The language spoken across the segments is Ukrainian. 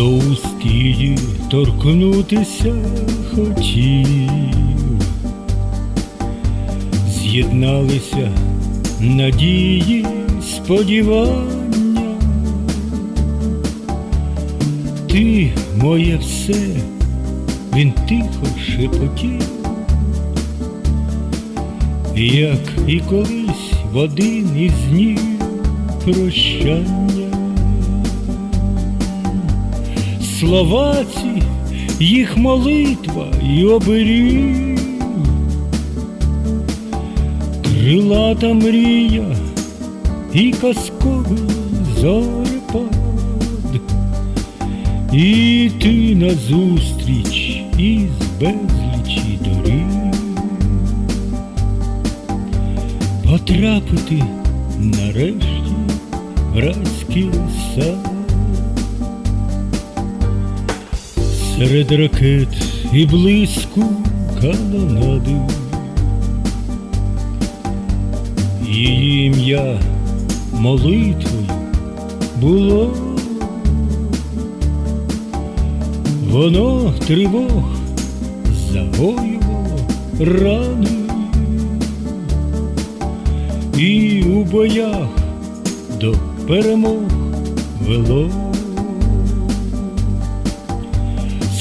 до уст її торкнутися хотів, з'єдналися надії, сподівання, ти моє все, він тихо шепотів, як і колись в один із днів прощання. Слова ці, їх молитва й оберіг, крилата мрія і казковий зорепад, і ти назустріч із безлічі доріг, потрапити нарешті в райський сад. Серед ракет і блиску канонади. Її ім'я молитвою було, воно тривог загоювало рани. І у боях до перемог вело.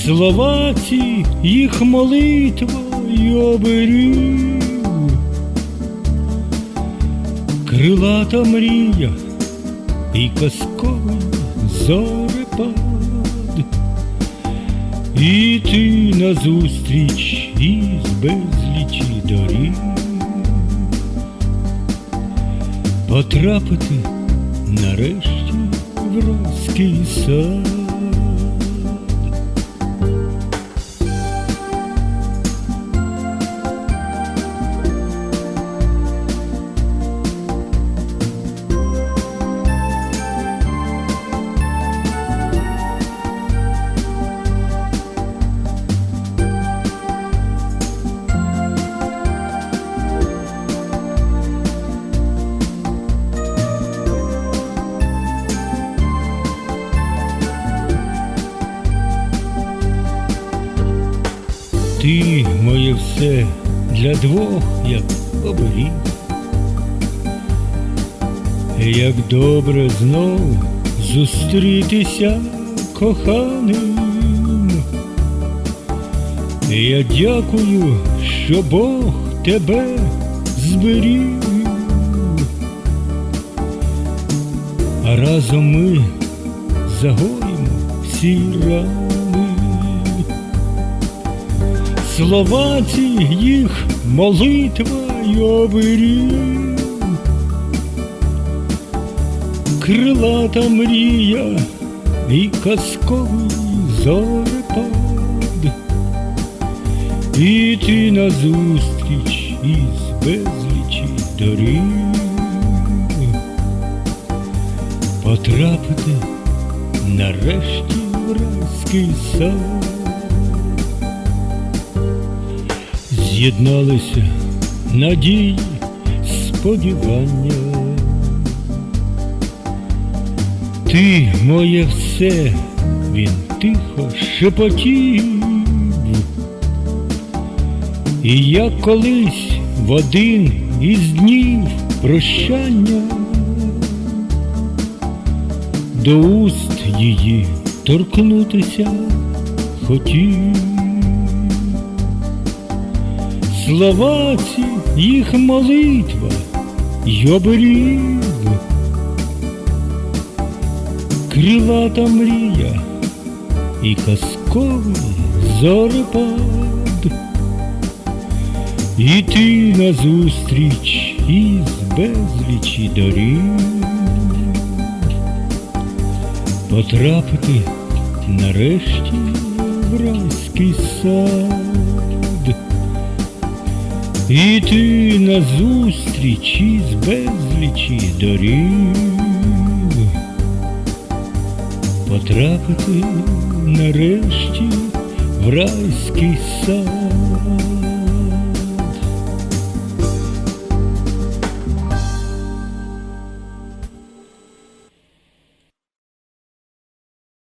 Слова ці, їх молитва й оберіг, крилата мрія і казковий зорепад, і ти назустріч із безлічі доріг, потрапити нарешті в райський сад. Ти моє все для двох, як оберіг. Як добре знов зустрітися коханим. Я дякую, що Бог тебе зберіг. А разом ми загоїмо всі рани. Слова ці їх молитва й крилата мрія і казковий зорепад, і ти назустріч із безлічі доріг, потрапити нарешті в райський сад. З'єдналися надії, сподівання. Ти моє все, він тихо шепотів, і як колись в один із днів прощання до уст її торкнутися хотів. Слова ці, їх молитва й оберіг, крилата мрія і казковий зорепад, і ти назустріч із безлічі доріг, потрапити нарешті в райський сад. І ти назустріч із безлічі доріг, потрапити нарешті в райський сад.